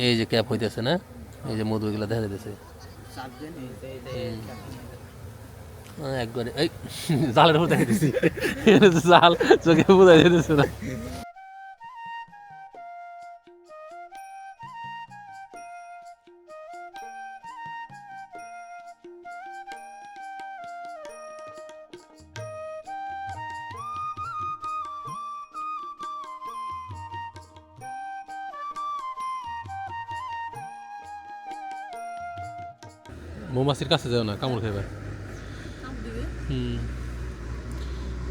এই যে ক্যাপ হইতেছে না এই যে মধু এগুলো দেখা যাইতেছে। আহ, একবারে এই জালের উপর দেখা জাল চোখে বোঝা যেতেছে না। মৌমাছির কাছে যাও না কামড় খাইবে। হুম।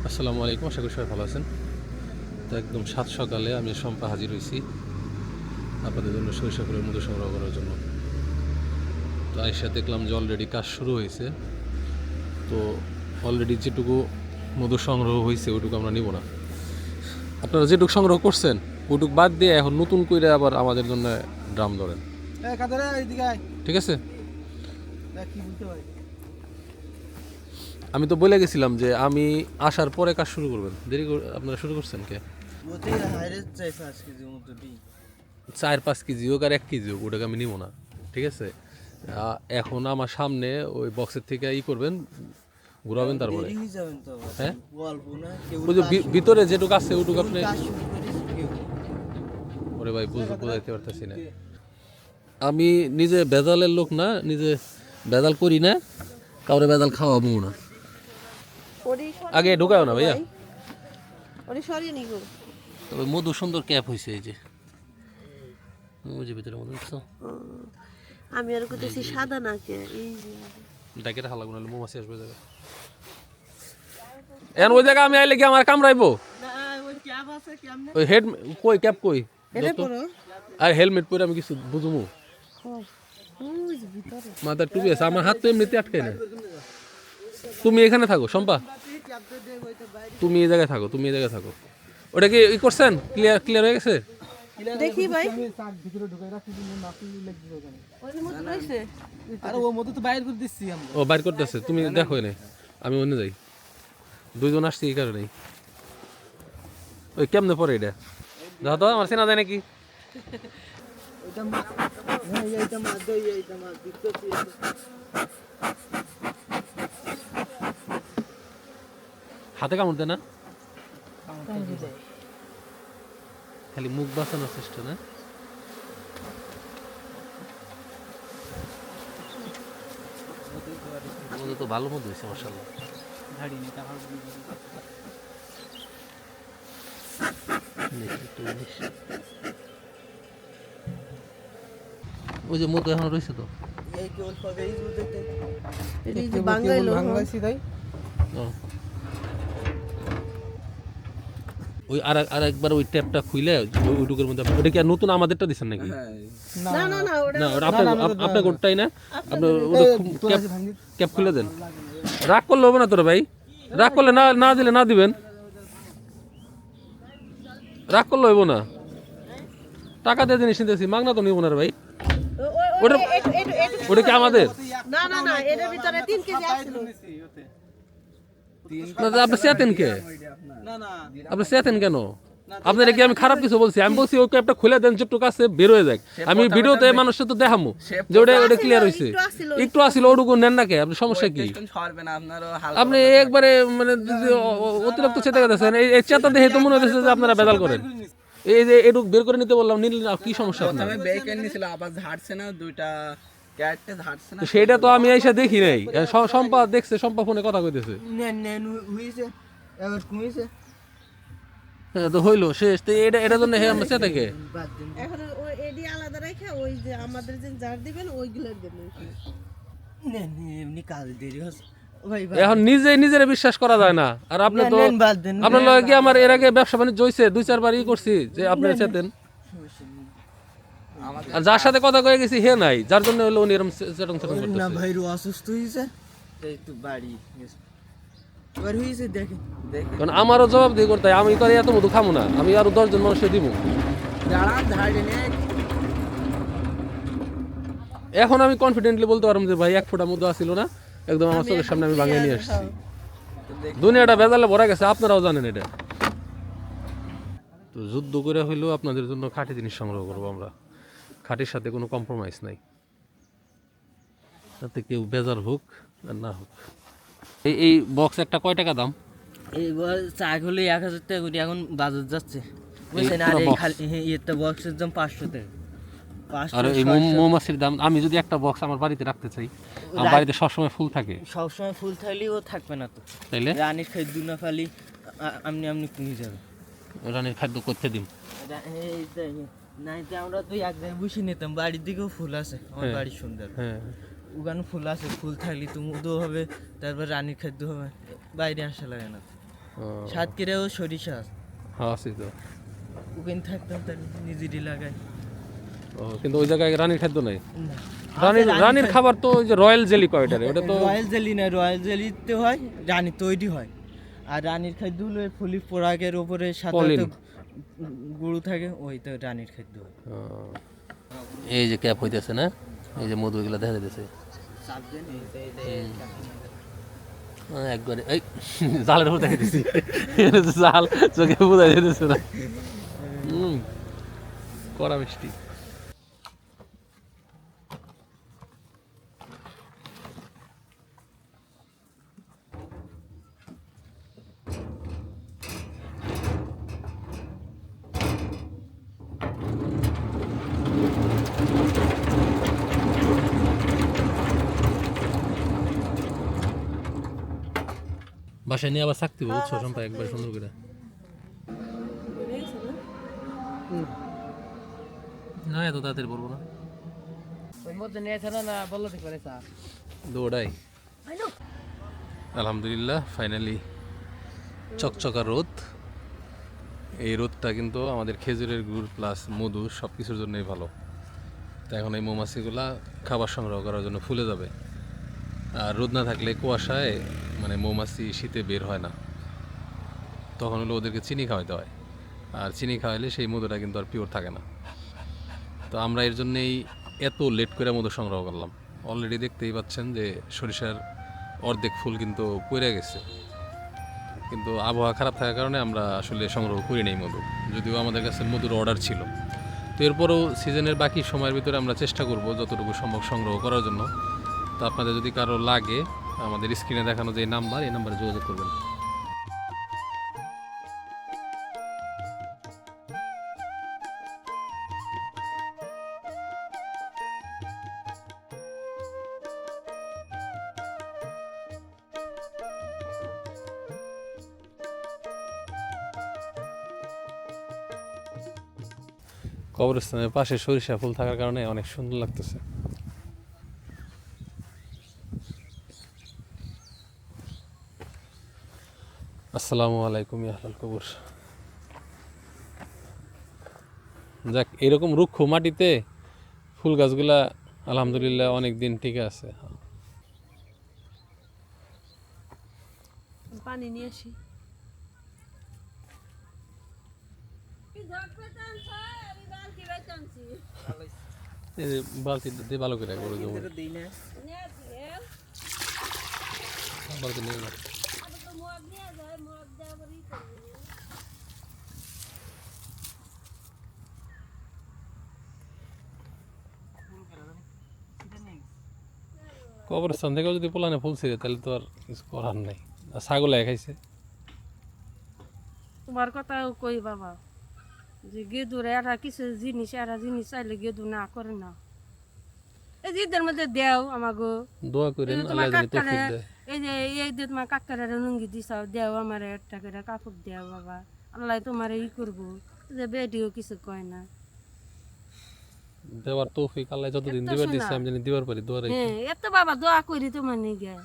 আসসালামু আলাইকুম আশা করি সবাই ভালো আছেন। তো একদম সাত সকালে আমি সম্পা হাজির হয়েছি আপনাদের জন্য সরিষা ফুলের মধু সংগ্রহ করার জন্য। তো আইসা দেখলাম যে অলরেডি কাজ শুরু হয়েছে। তো অলরেডি যেটুকু মধু সংগ্রহ হয়েছে ওইটুকু আমরা নিব না। আপনারা যেটুকু সংগ্রহ করছেন ওইটুকু বাদ দিয়ে এখন নতুন করে আবার আমাদের জন্য ড্রাম ধরেন। ঠিক আছে? আমি তো বলে গেছিলাম যে আমি আসার পরে কাজ শুরু করবেন। দেরি আপনারা শুরু করছেন কে? চার পাঁচ কেজি হোক আর এক কেজি হোক ওটাকে আমি নিব না ঠিক আছে? এখন আমার সামনে ওই বক্সের থেকে ই করবেন ঘুরাবেন তারপরে। হয়ে যাবেন তো আবার। হ্যাঁ? ওই যে ভিতরে যেটুকু আছে ওটুকু আপনি ওরে ভাই বুঝ বুঝাইতে পারতেছি না। আমি নিজে বেজালের লোক না নিজে বেজাল করি না কাউরে বেজাল খাওয়াবো না। আগে ঢুকাও না ভাইয়া। তবে মধু সুন্দর ক্যাপ হয়েছে এই যে। যে ভিতরে মধু দেখছ আমি আর করতেছি সাদা নাকে এই যে। ডাকে রাখা লাগবে নাহলে মৌমাছি আসবে যাবে। এখন ওই জায়গা আমি আইলে কি আমার কামড়াইবো? না ওই ক্যাপ আছে কেমনে? ওই হেড কই ক্যাপ কই? আর হেলমেট পরে আমি কিছু বুঝুমু? মাথার টুপি আছে আমার হাত তো এমনিতে আটকাই না তুমি এখানে থাকো সম্পা তুমি এই জায়গায় থাকো তুমি এই জায়গায় থাকো। ওটা কি ই করছেন? ক্লিয়ার ক্লিয়ার হয়ে গেছে? দেখি ভাই। ও বাইরে করে দিচ্ছি আমরা। ও বাইর করতেছে তুমি দেখো এনে। আমি অন্য যাই। দুইজন আসছি এই কারণেই। ওই কেমনে পরে এটা? তো আমার চেনা যায় নাকি? হাতে কামড় দেয় না? খালি মুখ বাঁচানোর চেষ্টা, না? মধু তো ভালো মধু হয়েছে টাকা ওই যে মধু এখন রয়েছে তো। ওই আর আর একবার ওই ট্যাপটা খুইলে ওই- ওইটুকুর মধ্যে ওটা কি আর নতুন আমাদেরটা দিচ্ছেন নাকি? না না না ওটা আপনার আপ- আপনার কোটটাই না আপনার ওটা ক্যাপ ক্যাপ খুলে দেন। রাগ করলে হবে না তোরা ভাই। রাগ করলে না না দিলে না দিবেন। রাগ করলে হইব না। টাকা দিয়ে জিনিস নিতেছি মাগনা তো নিব না রে ভাই। ওটা- একটু- একটু- একটু- ওটা কি আমাদের? না না না এটার ভিতরে তিন কেজি আছিল আপনি চেতেন কে? না না আপনি চেতেন কেন? আপনার কি আমি খারাপ কিছু বলছি? আমি বলছি ওই ক্যাপটা খুলে দেন চুপটু কাছে বের হয়ে যাক। আমি ভিডিওতে মানুষের তো দেখামু। যে ওটা ওটা ক্লিয়ার হয়েছে একটু একটু আসলে ওটুকু নেন না কে? আপনি সমস্যা কি? সরবে না আপনারও হাল আপনি একবারে মানে অতিরিক্ত চেতা গেছেন এই এই চেতা দেখে তো মনে হচ্ছে যে আপনারা বেদাল করেন। এই যে এটুক বের করে নিতে বললাম নিলেন আর কি সমস্যা আপনার? আবার ঝাড়ছে না দুইটা না। সেটা তো আমি এসে দেখি নাই। সম্পা দেখছে সম্পা ফোনে কথা কইতেছে। নেন নেন হইছে। এবার কমিছে হ্যাঁ, তো হইল শেষ। তো এটা এটার জন্য হে আমরা চেতা কে? বাদ দিন। এখন ওই এডি আলাদা রেখে ওই যে আমাদের যে জার দিবেন ওইগুলোর দেবেন নেন এমনি কাজ দেরি হচ্ছে। এখন নিজে নিজের বিশ্বাস করা যায় না। আর আপনি তো আপনার লগে কি আমার এর আগে ব্যবসা বাণিজ্য হয়েছে দুই চারবার ই করছি যে আপনারা চেতেন আর যার সাথে কথা কয়ে গেছি হে নাই। যার জন্য হলো উনি এরকম চেটং চেটং না করতেছে। ভাই রু অসুস্থ হয়েছে এই তো বাড়ি এবার দেখেন। দেখে কারণ আমারও জবাব দিয়ে করতে আমি করে এত মধু খামো না। আমি আরও দশজন মানুষকে দিব দাঁড়ান এখন আমি কনফিডেন্টলি বলতে পারব যে ভাই এক ফোঁটা মধু আসছিল না। একদম আমার চোখের সামনে আমি ভাঙিয়ে নিয়ে আসছি। দুনিয়াটা বেজালে ভরা গেছে আপনারাও জানেন এটা। তো যুদ্ধ করে হইলেও আপনাদের জন্য খাঁটি জিনিস সংগ্রহ করব আমরা। খাটের সাথে কোনো কম্প্রোমাইজ নাই। তাতে কেউ বেজার হোক আর না হোক। এই এই বক্স একটা কয় টাকা দাম? এইবার চা হলে এক হাজার টাকা করে এখন বাজার যাচ্ছে। বুঝছেন আর এই? খালি হ্যাঁ, ইয়েটা বক্সের দাম পাঁচশো টাকা। আর এই মৌমাছির দাম আমি যদি একটা বক্স আমার বাড়িতে রাখতে চাই আমার বাড়িতে সবসময় ফুল থাকে। সবসময় ফুল থাকলেও থাকবে না তো। তাইলে? রানীর খাদ্য না ফালি আ- আমনি আমনি কমে যাবে। রানীর খাদ্য করতে দিন রা- নাই যে আমরা তো এক জায়গায় বসে নিতাম বাড়ির দিকেও ফুল আছে আমার হ্যাঁ। বাড়ি সুন্দর। হ্যাঁ। ওখানে ফুল আছে ফুল থাকলে তো মুদও হবে তারপর রানীর খাদ্য হবে বাইরে আসা লাগে না। ও, সাতক্ষীরাও সরিষা। আছে হ্যাঁ তো। ওখানে থাকতাম তার নিজেরই লাগাই। ও, কিন্তু ওই জায়গায় রানীর খাদ্য নাই? রানীর রানীর খাবার তো ওই যে রয়্যাল জেলি কয়টারে ওটা তো রয়্যাল জেলি না রয়্যাল জেলিতে হয় রানী তৈরি হয়। আর রানীর খাদ্য হলো ওই ফুলি পোড়াকের ওপরে সাথে। গুঁড়ো থাকে ওই তো রানীর খাদ্য। এই যে ক্যাপ হইতেছে না? এই যে মধু এগুলা দেখা যাইতেছে। একবারে এই জালের উপর দেখে দিছি জাল চোখে বোঝা যেতেছে না। কড়া মিষ্টি। বাসায় নিয়ে আবার থাকতে হবে বুঝছ? সম্পা একবার সুন্দর করে। না এত তাড়াতাড়ি বলব না। দৌড়াই। আলহামদুলিল্লাহ ফাইনালি চকচকা রোদ। এই রোদটা কিন্তু আমাদের খেজুরের গুড় প্লাস মধু সব কিছুর জন্যই ভালো। তো এখন এই মৌমাছিগুলা খাবার সংগ্রহ করার জন্য ফুলে যাবে। আর রোদ না থাকলে কুয়াশায় মানে মৌমাছি শীতে বের হয় না। তখন হলো ওদেরকে চিনি খাওয়াইতে হয়। আর চিনি খাওয়াইলে সেই মধুটা কিন্তু আর পিওর থাকে না। তো আমরা এর জন্যেই এত লেট করে মধু সংগ্রহ করলাম। অলরেডি দেখতেই পাচ্ছেন যে সরিষার অর্ধেক ফুল কিন্তু পড়ে গেছে। কিন্তু আবহাওয়া খারাপ থাকার কারণে আমরা আসলে সংগ্রহ করি নাই মধু। যদিও আমাদের কাছে মধুর অর্ডার ছিল। তো এরপরও সিজনের বাকি সময়ের ভিতরে আমরা চেষ্টা করব যতটুকু সম্ভব সংগ্রহ করার জন্য। তো আপনাদের যদি কারও লাগে আমাদের স্ক্রিনে দেখানো যে নাম্বার, এই নাম্বারে যোগাযোগ করবেন। কবরস্থানের পাশে সরিষা ফুল থাকার কারণে অনেক সুন্দর লাগতেছে। আসসালামু আলাইকুম ইয়াহলাল কবুর। যাক এরকম রুক্ষ মাটিতে ফুল গাছগুলা আলহামদুলিল্লাহ অনেক দিন ঠিক আছে। পানি নিয়ে আসি। এই বালতি দিয়ে ভালো করে করে দেবো দিই না। বালতি নিয়ে কবরস্থান থেকেও যদি পোলানে ফুল ছিঁড়ে তাহলে তো আর কিছু করার নাই। আর ছাগলে খাইছে তোমার কথা কই বাবা যে গেদুর এরা কিছু জিনিস এরা জিনিস চাইলে গেদু না করে না। এই যে ঈদের মধ্যে দেও আমাগো। দোয়া দেয়। এই যে এই যে তোমার কাকারে লুঙ্গি দিছাও দেও আমার একটা করে কাপড় দেও বাবা। আল্লাহ তোমার ই করব যে বেডিও কিছু কয় না। দেওয়ার তৌফিক আল্লাহ যতদিন দিবার। দিচ্ছে আমি জানি দিবার পারি দোয়া রাখি হ্যাঁ এত বাবা দোয়া করি তোমার নিগে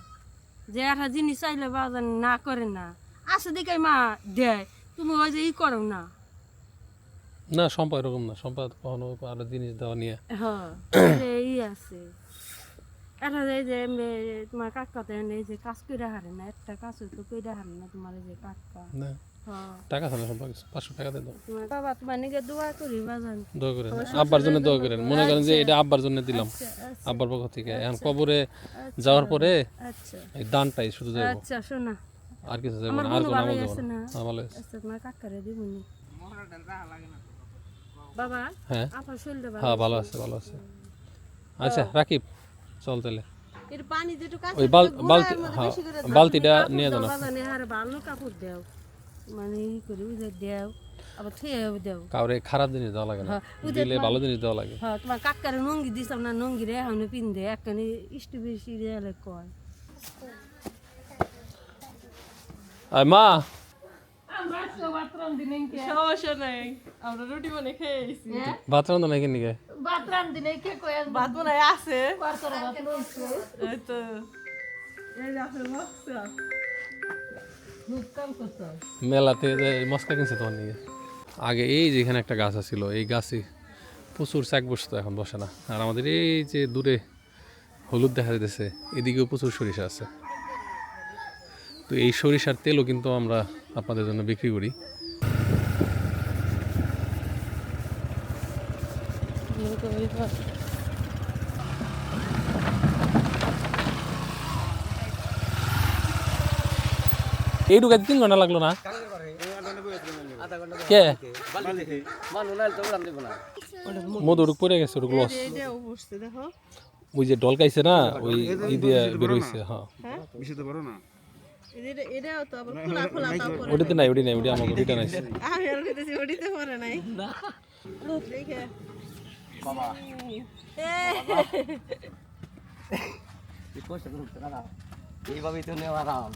যে একটা জিনিস চাইলে বাবা না করে না। আছে দিকে মা দেয় তুমি ওই যে ই করো না। না সম্পা এরকম না সম্পা কখনো আরও জিনিস দেওয়া নিয়ে। হ্যাঁ এই আছে। এটা এই যে তোমার কাকা তো এই যে কাজ করে হারে না একটা কাজ তো করে হারে না তোমার এই যে কাকা। না। হ্যাঁ টাকা না সম্পা পাঁচশো টাকা দিয়ে দাও। বাবা তোমার নিকে দোয়া করি বাজান দোয়া করেন। আব্বার জন্য দোয়া করেন। মনে করেন যে এটা আব্বার জন্য দিলাম। আচ্ছা আচ্ছা, আব্বার পক্ষ থেকে। এখন কবরে যাওয়ার পরে আচ্ছা। এই দানটাই শুধু যাব আচ্ছা শোনা। আর কিছু যাব না। আর কোনো আমল যাব না। হ্যাঁ, ভালো আছে। আচ্ছা তোমার কাকারে দিবনি। বাবা হ্যাঁ। আপনার শরীরটা ভালো হ্যাঁ ভালো আছে। ভালো আছে। আচ্ছা রাকিব চল তাহলে। ওই বালতি হ্যাঁ বালতিটা নিয়ে যাও না। ভালো কাপড় দেও। মানে ই করে উদে দেও আবার থুয়েও দেও। কাউরে খারাপ জিনিস দেওয়া লাগে না। হ্যাঁ, দিলে ভালো জিনিস দেওয়া লাগে। হ্যাঁ তোমার কাকারে নঙ্গি দিছাম না নঙ্গি রে এখন পিন্দে একখানি ইষ্ট বেশি রে কয়। আর মা। নাই রুটি বানিয়ে খেয়ে এসেছি ভাত রান্ধো নাকি নিকে ভাত বানায় আছে এই তো এই মেলাতে মস্কা কিনছে তোমার নিয়ে? আগে এই যে এখানে একটা গাছ আছিল, এই গাছে প্রচুর চাক বসতো, এখন বসে না। আর আমাদের এই যে দূরে হলুদ দেখা যাইতেছে, এদিকেও প্রচুর সরিষা আছে। তো এই সরিষার তেলও কিন্তু আমরা আপনাদের জন্য বিক্রি করি। এই ঢুকাইতে তিন ঘণ্টা লাগল না? কে? মধুরুক পড়ে গেছে ওরুক লস এটাও বসছে দেখো ওই যে ডলকাইছে না, ওই ই দিয়ে বেরোইছে হ্যাঁ। ওটিতে নাই ওটি এইভাবেই তো নেওয়া আরাম।